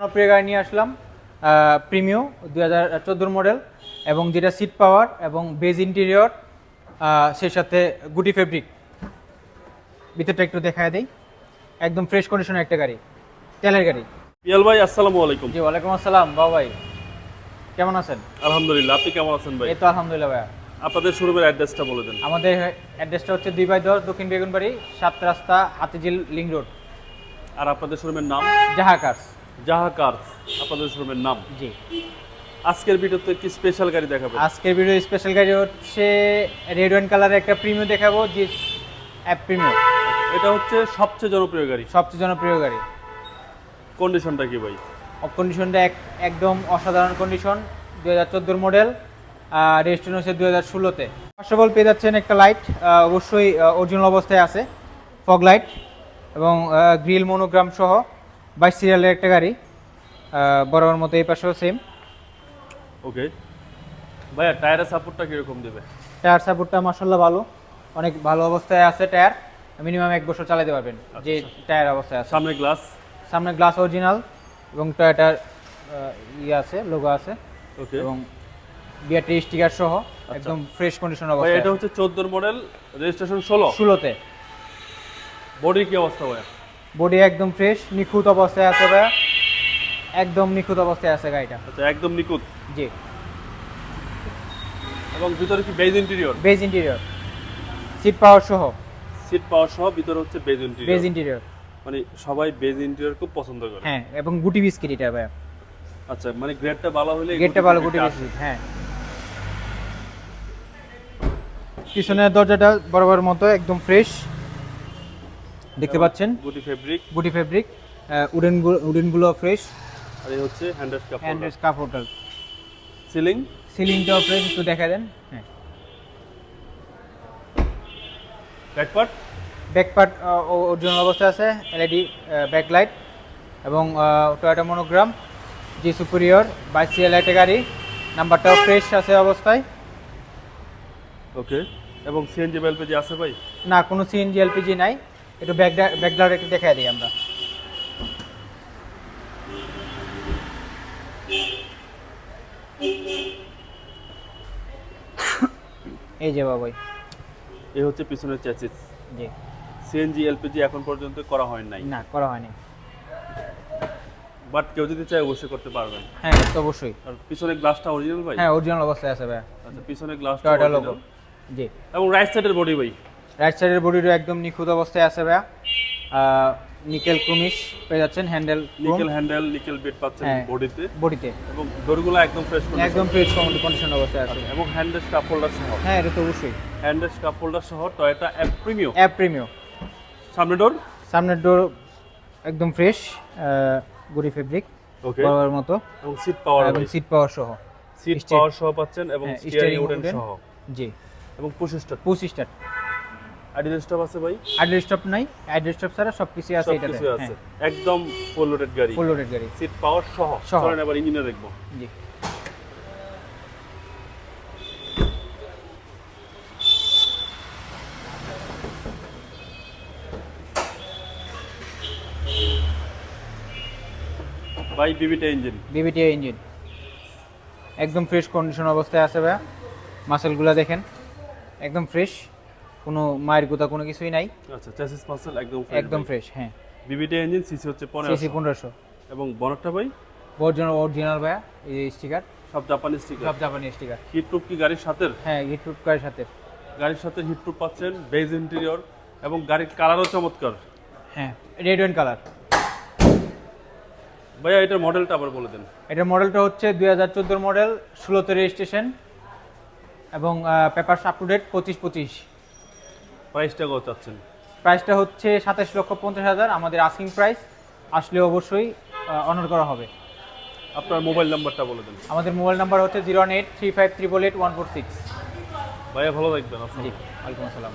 প্রিয় গাড়ি নিয়ে আসলাম প্রিমিও দুই হাজার চোদ্দোর মডেল এবং যেটা সিট পাওয়ার এবং বেজ ইন্টেরিয়র সেই সাথে গুটি ফেব্রিক ভিতরটা একটু দেখায় দেই। একদম ফ্রেশ কন্ডিশনের একটা গাড়ি তেলের গাড়ি। পিয়াল ভাই আসসালামু আলাইকুম। জি ওয়ালাইকুম আসসালাম বাবা ভাই। কেমন আছেন? আলহামদুলিল্লাহ আপনি কেমন আছেন ভাই? এই তো আলহামদুলিল্লাহ ভাইয়া। আপনাদের শোরুমের অ্যাড্রেসটা বলে দেন। আমাদের অ্যাড্রেসটা হচ্ছে দুই বাই দশ দক্ষিণ বেগুনবাড়ি সাত রাস্তা হাতিঝিল লিং রোড। আর আপনাদের শোরুমের নাম? জাহাকার্স। জাহা কার্স আপনাদের শোরুমের নাম? জি। আজকের ভিডিওতে কি স্পেশাল গাড়ি দেখাবেন? আজকের ভিডিও স্পেশাল গাড়ি হচ্ছে রেড ওয়াইন কালারের একটা প্রিমিও দেখাবো যে অ্যাপ প্রিমিও এটা হচ্ছে সবচেয়ে জনপ্রিয় গাড়ি। সবচেয়ে জনপ্রিয় গাড়ি। কন্ডিশনটা কি ভাই? কন্ডিশনটা এক একদম অসাধারণ কন্ডিশন দুই হাজার চোদ্দোর মডেল রেজিস্ট্রেশন হচ্ছে দুই হাজার ষোলোতে। ফার্স্ট অফ অল পেয়ে যাচ্ছেন একটা লাইট অবশ্যই অরিজিনাল অবস্থায় আছে ফগ লাইট এবং গ্রিল মনোগ্রাম সহ। বাইশ সিরিয়ালের একটা গাড়ি বরাবর মতো এই পাশেও সেম ওকে ভাইয়া টায়ারের সাপোর্টটা কীরকম দেবে? টায়ার সাপোর্টটা মার্শাল্লাহ ভালো। অনেক ভালো অবস্থায় আছে টায়ার মিনিমাম এক বছর চালাতে পারবেন। যে টায়ার অবস্থায় আছে। সামনে গ্লাস সামনে গ্লাস অরিজিনাল এবং টয়োটার ইয়ে আছে লোগো আছে। ওকে এবং বিআরটি স্টিকার সহ একদম ফ্রেশ কন্ডিশন ভাই অবস্থায় এটা হচ্ছে চোদ্দোর মডেল রেজিস্ট্রেশন ষোলো? ষোলোতে। বডির কি অবস্থা ভাইয়া? বডি একদম ফ্রেশ নিখুঁত অবস্থায় আছে ভাইয়া একদম নিখুঁত অবস্থায় আছে গাড়িটা। আচ্ছা একদম নিখুঁত? জি। এবং ভিতরে কি beige interior beige interior seat power সহ। সিট পাওয়ার সহ ভিতরে হচ্ছে বেজ ইন্টেরিয়র বেজ ইন্টেরিয়র মানে সবাই বেজ ইন্টেরিয়র খুব পছন্দ করে। হ্যাঁ এবং গুটি বিস্কিট এটা ভাইয়া আচ্ছা মানে গ্রেডটা ভালো হলে গেটটা ভালো গুটি বিস্কিট হ্যাঁ। পিছনের দরজাটা বরাবর মতো একদম ফ্রেশ দেখতে পাচ্ছেন? গুটি ফেব্রিক গুটি ফেব্রিক উডেন উডেনগুলো ফ্রেশ আর এই হচ্ছে হ্যান্ডেল কাপ হ্যান্ড কাপ হোটেল সিলিং সিলিংটাও ফ্রেশ একটু দেখা দেন। হ্যাঁ। ব্যাকপার্ট ব্যাক পার্ট অরিজিনাল অবস্থায় আছে এলইডি ব্যাকলাইট এবং টয়োটা মনোগ্রাম জি সুপিরিয়র বাইশ একটা গাড়ি। নাম্বারটাও ফ্রেশ আছে অবস্থায়। ওকে এবং সিএনজি এলপিজি আছে ভাই? না কোনো সিএনজি এলপিজি নাই। একটু ব্যাক ব্যাকলাইট একটু দেখা দিই আমরা। এই যে বাবাই। এই হচ্ছে পিছনের চ্যাসিস জি। সিএনজি এলপিজি এখন পর্যন্ত করা হয় নাই। না করা হয়নি বাট কেউ যদি চায় অবশ্যই করতে পারবেন। হ্যাঁ তো অবশ্যই। আর পিছনের গ্লাসটা অরিজিনাল ভাই? হ্যাঁ অরিজিনাল অবস্থায় আছে ভাই। আচ্ছা পিছনের গ্লাসটা লোগো জি। এবং রাইট সাইডের বডি ভাই? রাইট সাইডের বডিটা একদম নিখুঁত অবস্থায় আছে ভাইয়া। নিকেল ক্রুমিশ পেয়ে যাচ্ছেন হ্যান্ডেল নিকেল হ্যান্ডেল নিকেল বেড পাচ্ছেন হ্যাঁ। বডিতে বডিতে এবং ডোরগুলো একদম ফ্রেশ একদম ফ্রেশ কন্ডিশন অবস্থায় আছে। এবং হ্যান্ডেল কাপ হোল্ডার সহ। হ্যাঁ এটা তো অবশ্যই। হ্যান্ডেল কাপ হোল্ডার সহ টয়োটা অ্যাপ প্রিমিয়াম অ্যাপ প্রিমিও সামনে ডোর সামনের ডোর একদম ফ্রেশ গুড়ি ফেব্রিক ওকে বরাবর মতো। এবং সিট পাওয়ার এবং সিট পাওয়ার সহ। সিট পাওয়ার সহ পাচ্ছেন এবং স্টিয়ারিং উডেন সহ। জি। এবং push start push start ID stop আছে ভাই? অ্যাড্রেস স্টপ নাই অ্যাড্রেস স্টপ ছাড়া সব কিছুই আছে এটাতে সবকিছু আছে। একদম ফুল লোডেড গাড়ি। ফুল লোডেড গাড়ি। সিট পাওয়ার সহ। চলেন এবার ইঞ্জিনে দেখব। জি। ভাই বিবিটা ইঞ্জিন বিবিটি ইঞ্জিন একদম ফ্রেশ কন্ডিশন অবস্থায় আছে ভাইয়া। মাসেলগুলো দেখেন। একদম ফ্রেশ কোনো মায়ের গুতা কোনো কিছুই নাই। আচ্ছা চ্যাসিস পার্সেল একদম একদম ফ্রেশ হ্যাঁ। বিবিটি ইঞ্জিন সিসি হচ্ছে 1500 সিসি পনেরো পনেরোশো। এবং বনারটা ভাই? অরিজিনাল অরিজিনাল ভাইয়া এই স্টিকার সব জাপানি স্টিকার সব জাপানি স্টিকার হিট প্রুফ কি গাড়ির সাথে হ্যাঁ হিটরুট কারের সাথে গাড়ির সাথে হিট প্রুফ পাচ্ছেন বেজ ইন্টেরিয়র এবং গাড়ির কালারও চমৎকার। হ্যাঁ রেড ওয়েন কালার ভাইয়া এটার মডেলটা আবার বলে দেন। এটার মডেলটা হচ্ছে দুই হাজার চোদ্দোর মডেল ষোলোতে রেজিস্ট্রেশন এবং পেপার আপ টু ডেট পঁচিশ পঁচিশ। প্রাইসটা কত চাচ্ছেন? প্রাইসটা হচ্ছে সাতাশ লক্ষ পঞ্চাশ হাজার। আমাদের আসিং প্রাইস আসলে অবশ্যই অনার করা হবে। আপনার মোবাইল নাম্বারটা বলে দেন। আমাদের মোবাইল নাম্বার হচ্ছে zero one eight three five triple eight one four six. ভাইয়া ভালো থাকবেন। আসসালাম জি ওয়ালাইকুম আসসালাম।